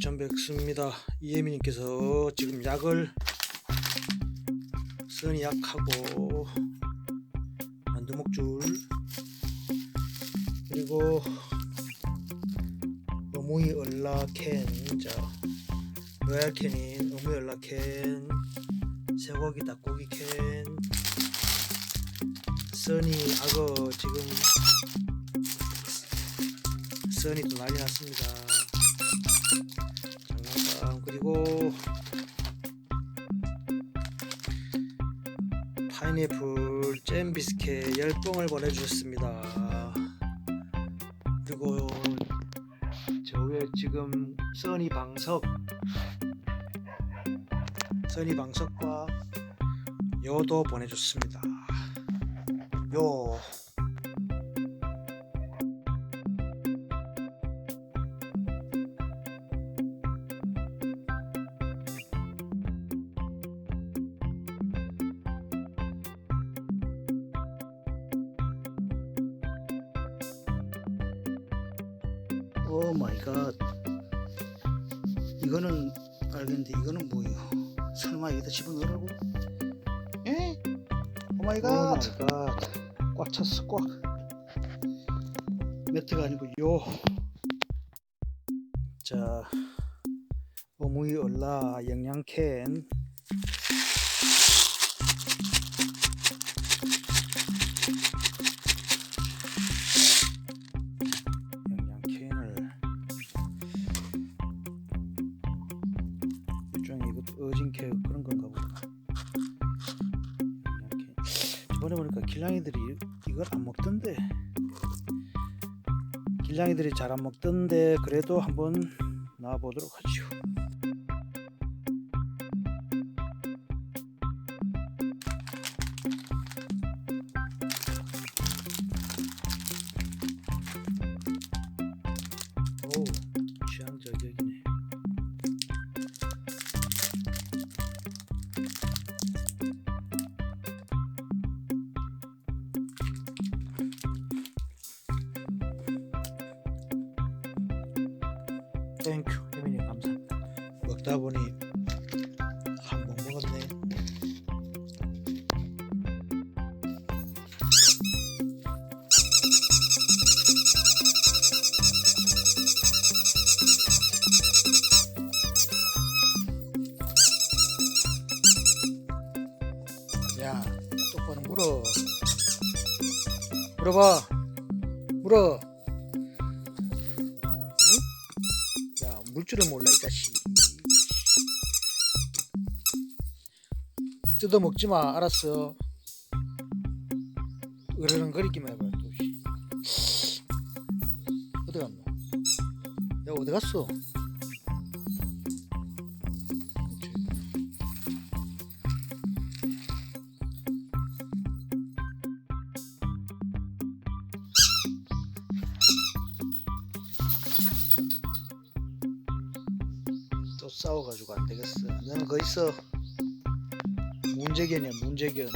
전백수입니다. 이혜민님께서 지금 약을 선이 약하고 만두목줄 그리고 어무이 얼라캔 자 로얄캔인 어무이 얼라캔 쇠고기 닭고기 캔 써니 악어 지금 써니 또 난리 났습니다. 그리고 파인애플 잼 비스켓 10봉을 보내주셨습니다. 그리고 저 위에 지금 써니 방석 써니 방석과 요도 보내줬습니다. 요 오 마이 갓 이거는 알겠는데 이거는 뭐예요 설마 여기다 집어넣으라고? 에? 오 마이 갓. 꽉 찼어 꽉. 매트가 아니고 요자 어무이 올라 영양캔 이것도 어진캐 그런 건가 보다. 영양캔 저번에 보니까 길냥이들이 이걸 안 먹던데. 길냥이들이 잘 안 먹던데 그래도 한번 놔보도록 하죠. 오 땡큐 혜민이. 감사합니다. 먹다 보니 야 똑바로 물어. 물어봐. 물어. 응? 야 물줄을 몰라 이 자식. 뜯어 먹지 마 알았어. 으르렁거리기만 해봐 또 씨. 어디 갔노? 야 어디 갔어 또 싸워가지고 안 되겠어. 너는 거기 있어. 문재견이야, 문재견.